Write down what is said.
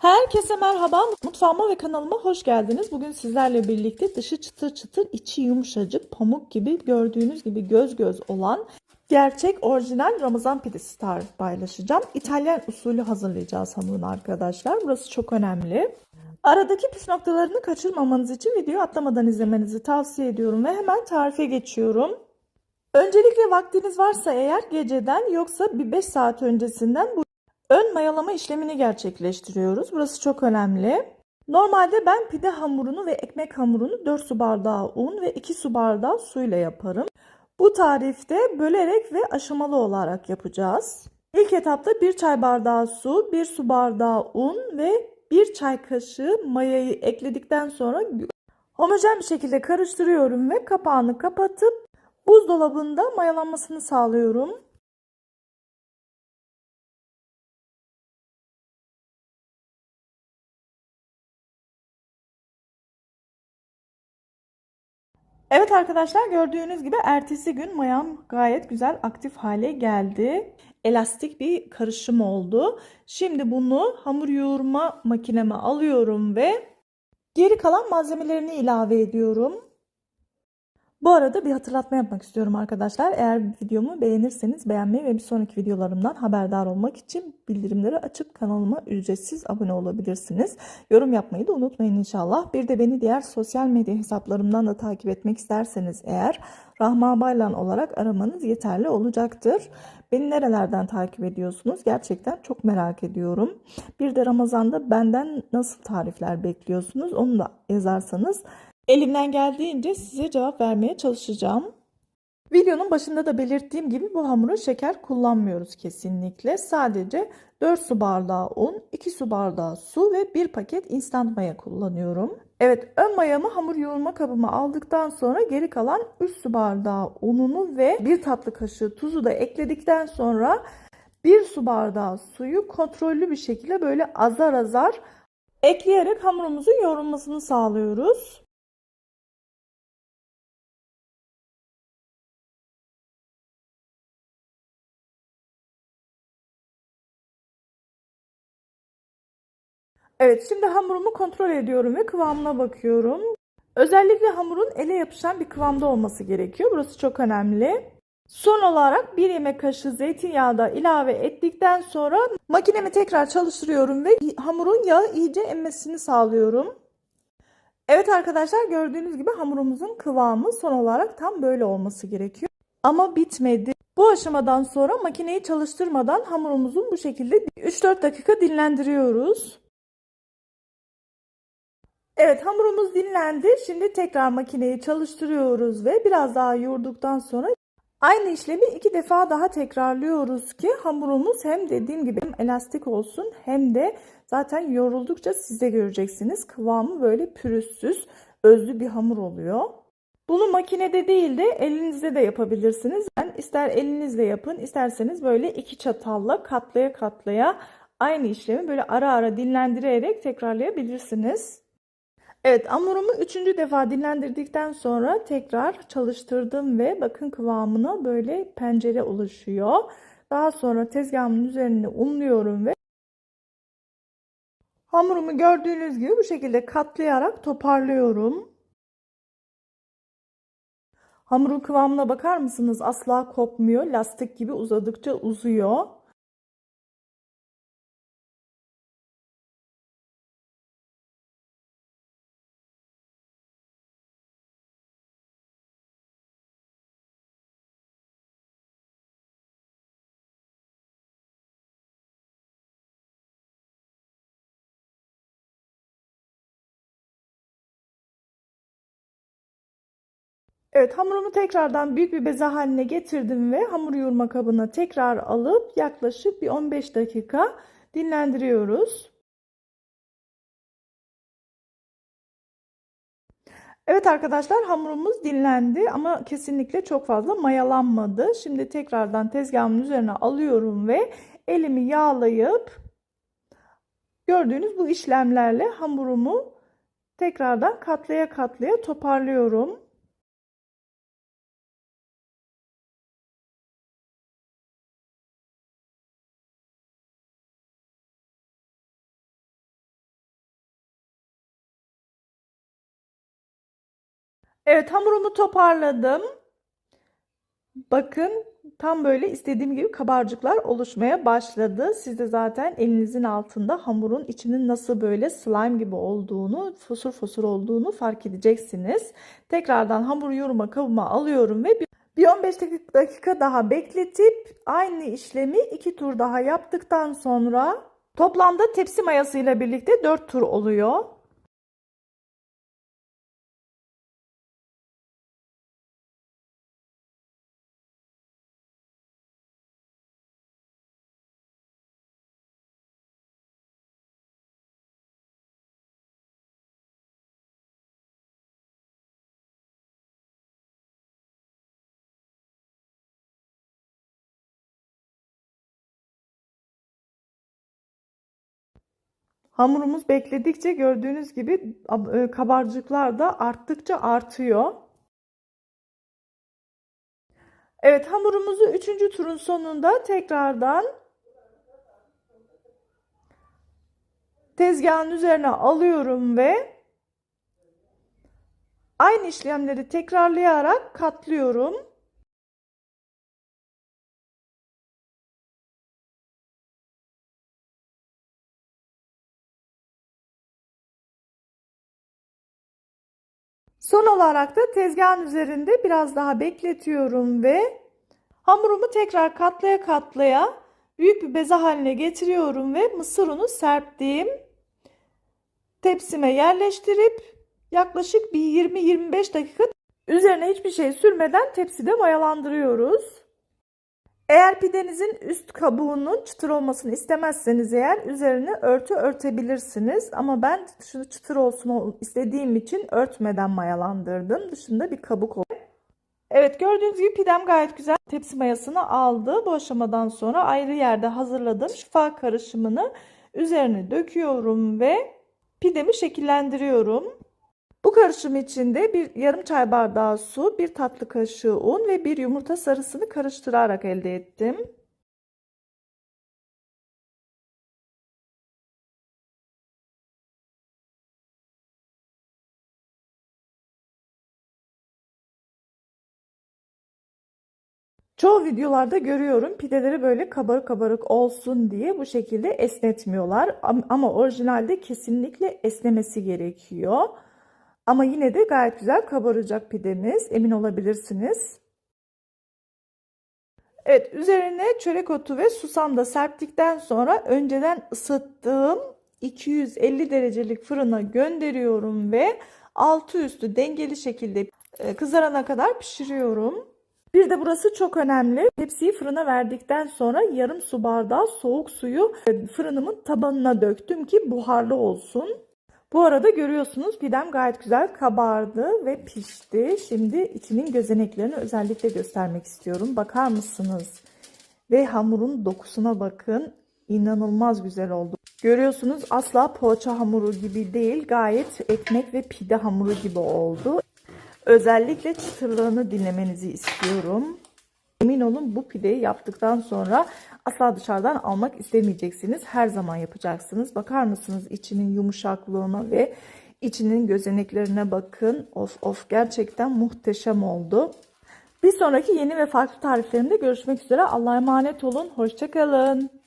Herkese merhaba. Mutfağıma ve kanalıma hoş geldiniz. Bugün sizlerle birlikte dışı çıtır çıtır, içi yumuşacık, pamuk gibi gördüğünüz gibi göz göz olan gerçek orijinal Ramazan pidesi tarifi paylaşacağım. İtalyan usulü hazırlayacağız hamurunu arkadaşlar. Burası çok önemli. Aradaki püf noktalarını kaçırmamanız için videoyu atlamadan izlemenizi tavsiye ediyorum ve hemen tarife geçiyorum. Öncelikle vaktiniz varsa eğer geceden yoksa bir 5 saat öncesinden bu ön mayalama işlemini gerçekleştiriyoruz. Burası çok önemli. Normalde ben pide hamurunu ve ekmek hamurunu 4 su bardağı un ve 2 su bardağı suyla yaparım. Bu tarifte bölerek ve aşamalı olarak yapacağız. İlk etapta 1 çay bardağı su, 1 su bardağı un ve 1 çay kaşığı mayayı ekledikten sonra homojen bir şekilde karıştırıyorum ve kapağını kapatıp buzdolabında mayalanmasını sağlıyorum. Evet arkadaşlar gördüğünüz gibi ertesi gün mayam gayet güzel aktif hale geldi. Elastik bir karışım oldu. Şimdi bunu hamur yoğurma makineme alıyorum ve geri kalan malzemelerini ilave ediyorum. Bu arada bir hatırlatma yapmak istiyorum arkadaşlar. Eğer videomu beğenirseniz beğenmeyi ve bir sonraki videolarımdan haberdar olmak için bildirimleri açıp kanalıma ücretsiz abone olabilirsiniz. Yorum yapmayı da unutmayın inşallah. Bir de beni diğer sosyal medya hesaplarımdan da takip etmek isterseniz eğer Rahma Baylan olarak aramanız yeterli olacaktır. Beni nerelerden takip ediyorsunuz? Gerçekten çok merak ediyorum. Bir de Ramazan'da benden nasıl tarifler bekliyorsunuz? Onu da yazarsanız Elimden geldiğince size cevap vermeye çalışacağım. Videonun başında da belirttiğim gibi bu hamura şeker kullanmıyoruz kesinlikle. Sadece 4 su bardağı un, 2 su bardağı su ve 1 paket instant maya kullanıyorum. Evet ön mayamı hamur yoğurma kabıma aldıktan sonra geri kalan 3 su bardağı ununu ve 1 tatlı kaşığı tuzu da ekledikten sonra 1 su bardağı suyu kontrollü bir şekilde böyle azar azar ekleyerek hamurumuzun yoğrulmasını sağlıyoruz. Evet şimdi hamurumu kontrol ediyorum ve kıvamına bakıyorum. Özellikle hamurun ele yapışan bir kıvamda olması gerekiyor. Burası çok önemli. Son olarak bir yemek kaşığı zeytinyağı da ilave ettikten sonra makinemi tekrar çalıştırıyorum ve hamurun yağı iyice emmesini sağlıyorum. Evet arkadaşlar gördüğünüz gibi hamurumuzun kıvamı son olarak tam böyle olması gerekiyor. Ama bitmedi. Bu aşamadan sonra makineyi çalıştırmadan hamurumuzun bu şekilde 3-4 dakika dinlendiriyoruz. Evet hamurumuz dinlendi. Şimdi tekrar makineyi çalıştırıyoruz ve biraz daha yoğurduktan sonra aynı işlemi iki defa daha tekrarlıyoruz ki hamurumuz hem dediğim gibi hem elastik olsun hem de zaten yoruldukça siz de göreceksiniz. Kıvamı böyle pürüzsüz, özlü bir hamur oluyor. Bunu makinede değil de elinizde de yapabilirsiniz. Ben ister elinizle yapın, isterseniz böyle iki çatalla katlaya katlaya aynı işlemi böyle ara ara dinlendirerek tekrarlayabilirsiniz. Evet hamurumu üçüncü defa dinlendirdikten sonra tekrar çalıştırdım ve bakın kıvamına böyle pencere oluşuyor. Daha sonra tezgahımın üzerine unluyorum ve hamurumu gördüğünüz gibi bu şekilde katlayarak toparlıyorum. Hamurun kıvamına bakar mısınız? Asla kopmuyor. Lastik gibi uzadıkça uzuyor. Evet hamurumu tekrardan büyük bir beze haline getirdim ve hamur yoğurma kabına tekrar alıp yaklaşık bir 15 dakika dinlendiriyoruz. Evet arkadaşlar hamurumuz dinlendi ama kesinlikle çok fazla mayalanmadı. Şimdi tekrardan tezgahımın üzerine alıyorum ve elimi yağlayıp gördüğünüz bu işlemlerle hamurumu tekrardan katlaya katlaya toparlıyorum. Evet hamurumu toparladım. Bakın tam böyle istediğim gibi kabarcıklar oluşmaya başladı. Siz de zaten elinizin altında hamurun içinin nasıl böyle slime gibi olduğunu, fosur fosur olduğunu fark edeceksiniz. Tekrardan hamur yoğurma kabıma alıyorum ve bir 15 dakika daha bekletip aynı işlemi iki tur daha yaptıktan sonra toplamda tepsi mayasıyla birlikte 4 tur oluyor. Hamurumuz bekledikçe gördüğünüz gibi e, kabarcıklar da arttıkça artıyor. Evet hamurumuzu 3. turun sonunda tekrardan tezgahın üzerine alıyorum ve aynı işlemleri tekrarlayarak katlıyorum. Son olarak da tezgahın üzerinde biraz daha bekletiyorum ve hamurumu tekrar katlaya katlaya büyük bir beze haline getiriyorum ve mısır unu serptiğim tepsime yerleştirip yaklaşık bir 20-25 dakika üzerine hiçbir şey sürmeden tepside mayalandırıyoruz. Eğer pidenizin üst kabuğunun çıtır olmasını istemezseniz eğer üzerine örtü örtebilirsiniz. Ama ben dışını çıtır olsun istediğim için örtmeden mayalandırdım. Dışında bir kabuk oluyor. Evet gördüğünüz gibi pidem gayet güzel tepsi mayasını aldı. Bu aşamadan sonra ayrı yerde hazırladığım şifa karışımını üzerine döküyorum ve pidemi şekillendiriyorum. Bu karışım içinde bir yarım çay bardağı su, bir tatlı kaşığı un ve bir yumurta sarısını karıştırarak elde ettim. Çoğu videolarda görüyorum pideleri böyle kabarık kabarık olsun diye bu şekilde esnetmiyorlar. Ama orijinalde kesinlikle esnemesi gerekiyor. Ama yine de gayet güzel kabaracak pidemiz. Emin olabilirsiniz. Evet üzerine çörek otu ve susam da serptikten sonra önceden ısıttığım 250 derecelik fırına gönderiyorum ve altı üstü dengeli şekilde e, kızarana kadar pişiriyorum. Bir de burası çok önemli. Tepsiyi fırına verdikten sonra yarım su bardağı soğuk suyu e, fırınımın tabanına döktüm ki buharlı olsun. Bu arada görüyorsunuz pidem gayet güzel kabardı ve pişti. Şimdi içinin gözeneklerini özellikle göstermek istiyorum. Bakar mısınız? Ve hamurun dokusuna bakın. İnanılmaz güzel oldu. Görüyorsunuz asla poğaça hamuru gibi değil. Gayet ekmek ve pide hamuru gibi oldu. Özellikle çıtırlığını dinlemenizi istiyorum. Emin olun bu pideyi yaptıktan sonra asla dışarıdan almak istemeyeceksiniz. Her zaman yapacaksınız. Bakar mısınız içinin yumuşaklığına ve içinin gözeneklerine bakın. Of of gerçekten muhteşem oldu. Bir sonraki yeni ve farklı tariflerimde görüşmek üzere. Allah'a emanet olun. Hoşçakalın.